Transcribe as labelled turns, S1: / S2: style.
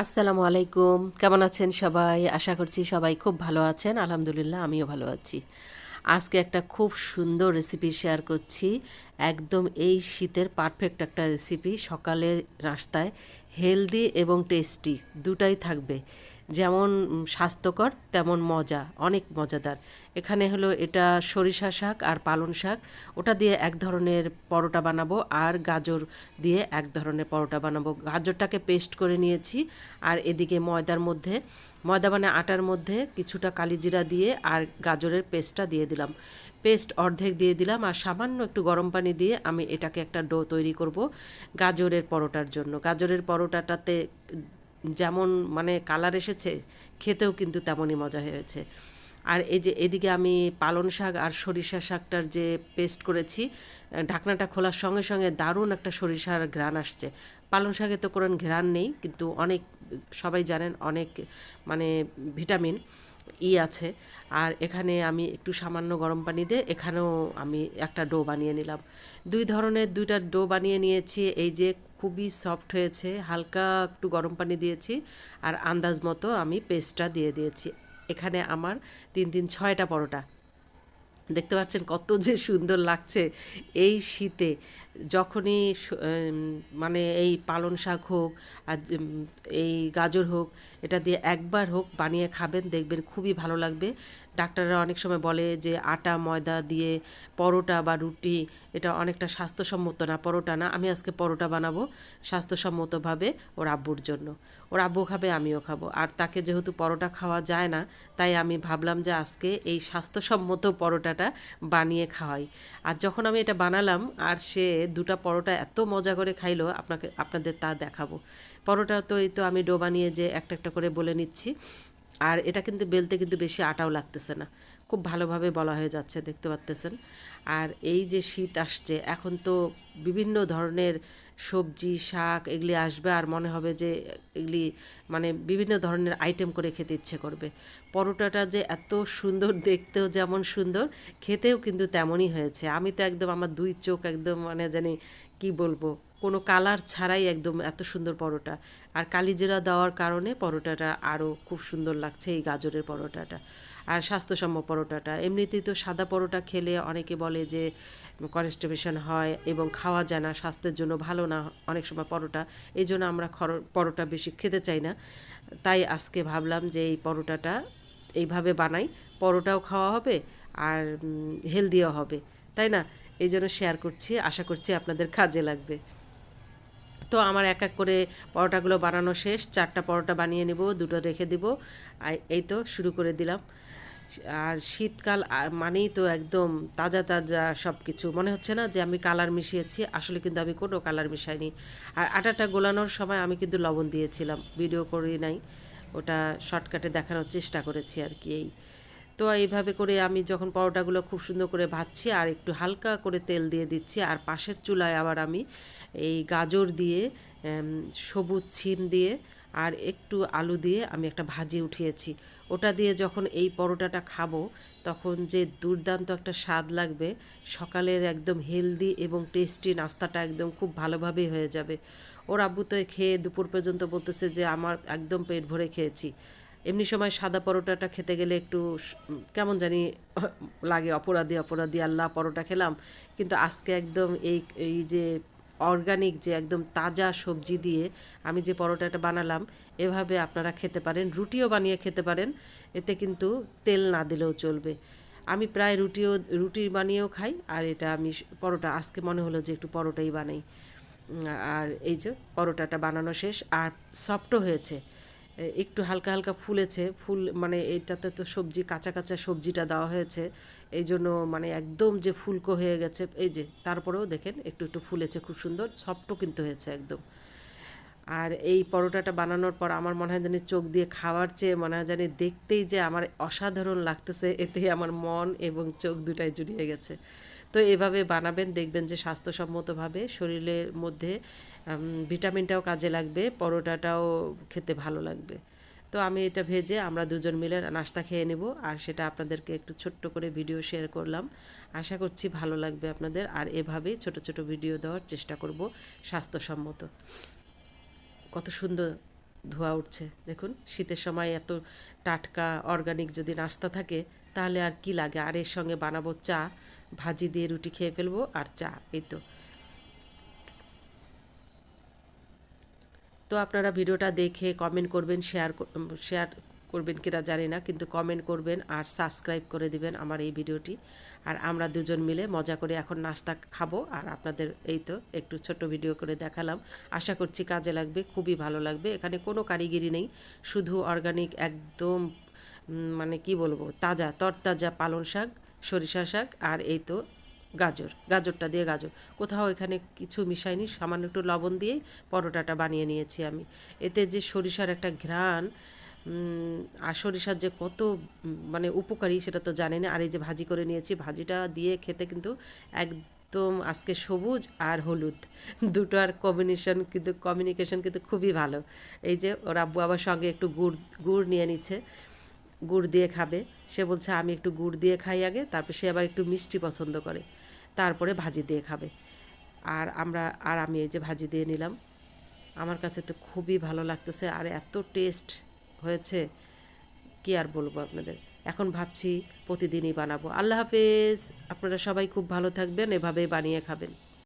S1: আসসালামু আলাইকুম। কেমন আছেন সবাই? আশা করছি সবাই খুব ভালো আছেন। আলহামদুলিল্লাহ, আমিও ভালো আছি। আজকে একটা খুব সুন্দর রেসিপি শেয়ার করছি। একদম এই শীতের পারফেক্ট একটা রেসিপি সকালের রাস্তায় হেলদি এবং টেস্টি দুটাই থাকবে। যেমন স্বাস্থ্যকর, তেমন মজা, অনেক মজাদার। এখানে হলো এটা সরিষা শাক আর পালং শাক। ওটা দিয়ে এক ধরনের পরোটা বানাবো আর গাজর দিয়ে এক ধরনের পরোটা বানাবো। গাজরটাকে পেস্ট করে নিয়েছি আর এদিকে ময়দার মধ্যে। ময়দা মানে আটার মধ্যে কিছুটা কালিজিরা দিয়ে আর গাজরের পেস্টটা দিয়ে দিলাম। পেস্ট অর্ধেক দিয়ে দিলাম আর সামান্য একটু গরম পানি দিয়ে আমি এটাকে একটা ডো তৈরি করব গাজরের পরোটার জন্য। গাজরের পরোটাটাতে যেমন মানে কালার এসেছে, খেতেও কিন্তু তেমনই মজা হয়েছে। আর এই যে এদিকে আমি পালং শাক আর সরিষা শাকটার যে পেস্ট করেছি ঢাকনাটা খোলার সঙ্গে সঙ্গে দারুণ একটা সরিষার ঘ্রাণ আসছে। পালং শাকে তো কোনো ঘ্রাণ নেই, কিন্তু অনেক, সবাই জানেন অনেক মানে ভিটামিন ই আছে। আর এখানে আমি একটু সামান্য গরম পানি দিয়ে এখানেও আমি একটা ডো বানিয়ে নিলাম। দুই ধরনের, দুইটা ডো বানিয়ে নিয়েছি, এই যে খুবই সফট হয়েছে, হালকা একটু গরম পানি দিয়েছি আর আন্দাজ মতো আমি পেস্টটা দিয়ে দিয়েছি। এখানে আমার তিন তিন ছয়টা পরোটা। দেখতে পাচ্ছেন কত যে সুন্দর লাগছে এই শীতে। যখনই মানে এই পালং শাক হোক আর এই গাজর হোক, এটা দিয়ে একবার হোক বানিয়ে খাবেন, দেখবেন খুবই ভালো লাগবে। ডাক্তাররা অনেক সময় বলে যে আটা, ময়দা দিয়ে পরোটা বা রুটি এটা অনেকটা স্বাস্থ্যসম্মত না, পরোটা না। আমি আজকে পরোটা বানাবো স্বাস্থ্যসম্মতভাবে ওর আব্বুর জন্য। ওর আব্বু খাবে, আমিও খাব। আর তাকে যেহেতু পরোটা খাওয়া যায় না, তাই আমি ভাবলাম যে আজকে এই স্বাস্থ্যসম্মত পরোটাটা বানিয়ে খাওয়াই। আর যখন আমি এটা বানালাম আর সে দুটা পরোটা এত মজা করে খাইলো, আপনাকে, আপনাদের তা দেখাবো। পরোটা তো এই তো আমি ডো বানিয়ে যে একটা একটা করে বলে নিচ্ছি। আর এটা কিন্তু বেলতে কিন্তু বেশি আটাও লাগতেছে না। খুব ভালোভাবে বলা হয়ে যাচ্ছে, দেখতে পাচ্তেছেন আর এই যে শীত আসছে, এখন তো বিভিন্ন ধরনের সবজি, শাক এগুলি আসবে আর মনে হবে যে এগুলি মানে বিভিন্ন ধরনের আইটেম করে খেতে ইচ্ছে করবে। পরোটাটা যে এত সুন্দর, দেখতেও যেমন সুন্দর, খেতেও কিন্তু তেমনই হয়েছে। আমি তো একদম আমার দুই চোখ একদম মানে জানি কি বলব, কোনো কালার ছাড়াই একদম এত সুন্দর পরোটা। আর কালিজিরা দেওয়ার কারণে পরোটাটা আরও খুব সুন্দর লাগছে এই গাজরের পরোটাটা। আর স্বাস্থ্যসম্মত পরোটাটা। এমনিতেই তো সাদা পরোটা খেলে অনেকে বলে যে কনস্টিপেশন হয় এবং খাওয়া যায় না, স্বাস্থ্যের জন্য ভালো না অনেক সময় পরোটা। এই জন্য আমরা খর- পরোটা বেশি খেতে চাই না। তাই আজকে ভাবলাম যে এই পরোটাটা এইভাবে বানাই। পরোটাও খাওয়া হবে আর হেলদিও হবে। তাই না? এই জন্য শেয়ার করছি। আশা করছি আপনাদের কাজে লাগবে। তো আমার এক এক করে পরোটাগুলো বানানো শেষ। চারটা পরোটা বানিয়ে নেব, দুটো রেখে দিব। এই তো শুরু করে দিলাম। আর শীতকাল মানেই তো একদম তাজা তাজা সব কিছু মনে হচ্ছে না যে আমি কালার মিশিয়েছি, আসলে কিন্তু আমি কোনো কালার মিশাইনি। আর আটাটা গোলানোর সময় আমি কিন্তু লবণ দিয়েছিলাম, ভিডিও করি নাই। ওটা শর্টকাটে দেখানোর চেষ্টা করেছি আর কি এই। তো এইভাবে করে আমি যখন পরোটাগুলো খুব সুন্দর করে ভাজছি আর একটু হালকা করে তেল দিয়ে দিচ্ছি, আর পাশের চুলায় আবার আমি এই গাজর দিয়ে সবুজ ছিম দিয়ে আর একটু আলু দিয়ে আমি একটা ভাজি উঠিয়েছি। ওটা দিয়ে যখন এই পরোটাটা খাব, তখন যে দুর্দান্ত একটা স্বাদ লাগবে, সকালের একদম হেলদি এবং টেস্টি নাস্তাটা একদম খুব ভালোভাবেই হয়ে যাবে। ওর আব্বু তো খেয়ে দুপুর পর্যন্ত বলতেছে যে, আমার একদম পেট ভরে খেয়েছি। এমনি সময় সাদা পরোটাটা খেতে গেলে একটু কেমন জানি লাগে, অপরাধী অপরাধী, আল্লাহ পরোটা খেলাম। কিন্তু আজকে একদম এই এই যে অর্গানিক যে একদম তাজা সবজি দিয়ে আমি যে পরোটাটা বানালাম, এভাবে আপনারা খেতে পারেন, রুটিও বানিয়ে খেতে পারেন, এতে কিন্তু তেল না দিলেও চলবে। আমি প্রায় রুটিও, রুটি বানিয়েও খাই, আর এটা আমি পরোটা, আজকে মনে হলো যে একটু পরোটাই বানাই। আর এই যে পরোটাটা বানানো শেষ, আর সফটও হয়েছে। একটু হালকা হালকা ফুলেছে। ফুল মানে এটাতে তো সবজি, কাঁচা কাঁচা সবজিটা দেওয়া হয়েছে। এই জন্য মানে একদম যে ফুলকো হয়ে গেছে। এই যে, তারপরেও দেখেন, একটু একটু ফুলেছে খুব সুন্দর। সফটও কিন্তু হয়েছে একদম। আর এই পরোটাটা বানানোর পর আমার মনে হয় জানি চোখ দিয়ে খাওয়ার চেয়ে মনে হয় জানি দেখতেই যে আমার অসাধারণ লাগতেছে, এতেই আমার মন এবং চোখ দুটাই জুড়িয়ে গেছে। তো এভাবে বানাবেন, দেখবেন যে স্বাস্থ্যসম্মতভাবে শরীরের মধ্যে ভিটামিনটাও কাজে লাগবে, পরোটাটাও খেতে ভালো লাগবে। তো আমি এটা ভেজে আমরা দুজন মিলে নাস্তা খেয়ে নেব আর সেটা আপনাদেরকে একটু ছোট্ট করে ভিডিও শেয়ার করলাম। আশা করছি ভালো লাগবে আপনাদের আর এভাবেই ছোট ছোট ভিডিও দেওয়ার চেষ্টা করব স্বাস্থ্যসম্মত। কত সুন্দর ধোয়া উঠছে। দেখুন, শীতের সময় এত টাটকা অর্গানিক যদি নাস্তা থাকে, তাহলে আর কি লাগে? আর এর সঙ্গে বানাবো চা, ভাজি দিয়ে রুটি খেয়ে ফেলব, আর চা, এই তো। তো আপনারা ভিডিওটা দেখে কমেন্ট করবেন শেয়ার শেয়ার করবেন কিনা জানি না, কিন্তু কমেন্ট করবেন আর সাবস্ক্রাইব করে দিবেন আমার এই ভিডিওটি। আর আমরা দুজন মিলে মজা করে এখন নাস্তা খাব আর আপনাদের এই তো একটু ছোট ভিডিও করে দেখালাম। আশা করছি কাজে লাগবে, খুবই ভালো লাগবে। এখানে কোনো কারিগরি নেই, শুধু অর্গানিক একদম মানে কি বলব, তাজা, তরতাজা পালং শাক, সরিষা শাক আর এই তো গাজর, গাজরটা দিয়ে গাজর। কোথাও এখানে কিছু মিশাইনি সামান্য একটু লবণ দিয়েই পরোটাটা বানিয়ে নিয়েছি আমি। এতে যে সরিষার একটা ঘ্রাণ আর সরিষার যে কত মানে উপকারী সেটা তো জানি না আর এই যে ভাজি করে নিয়েছি, ভাজিটা দিয়ে খেতে কিন্তু একদম আজকে সবুজ আর হলুদ। দুটোর কম্বিনেশন কিন্তু কমিউনিকেশন কিন্তু খুবই ভালো। এই যে ওর আব্বু আবার সঙ্গে একটু গুড় গুড় নিয়ে নিচ্ছে। গুড় দিয়ে খাবে। সে বলছে, আমি একটু গুড় দিয়ে খাই আগে। তারপর সে আবার একটু মিষ্টি পছন্দ করে। তারপরে ভাজি দিয়ে খাবে। আর আমরা, আর আমি এই যে ভাজি দিয়ে নিলাম। আমার কাছে তো খুবই ভালো লাগতেছে। আর এত টেস্ট হয়েছে? কি আর বলব আপনাদের? এখন ভাবছি প্রতিদিনই বানাবো। আল্লাহ হাফেজ। আপনারা সবাই খুব ভালো থাকবেন, এভাবেই বানিয়ে খাবেন।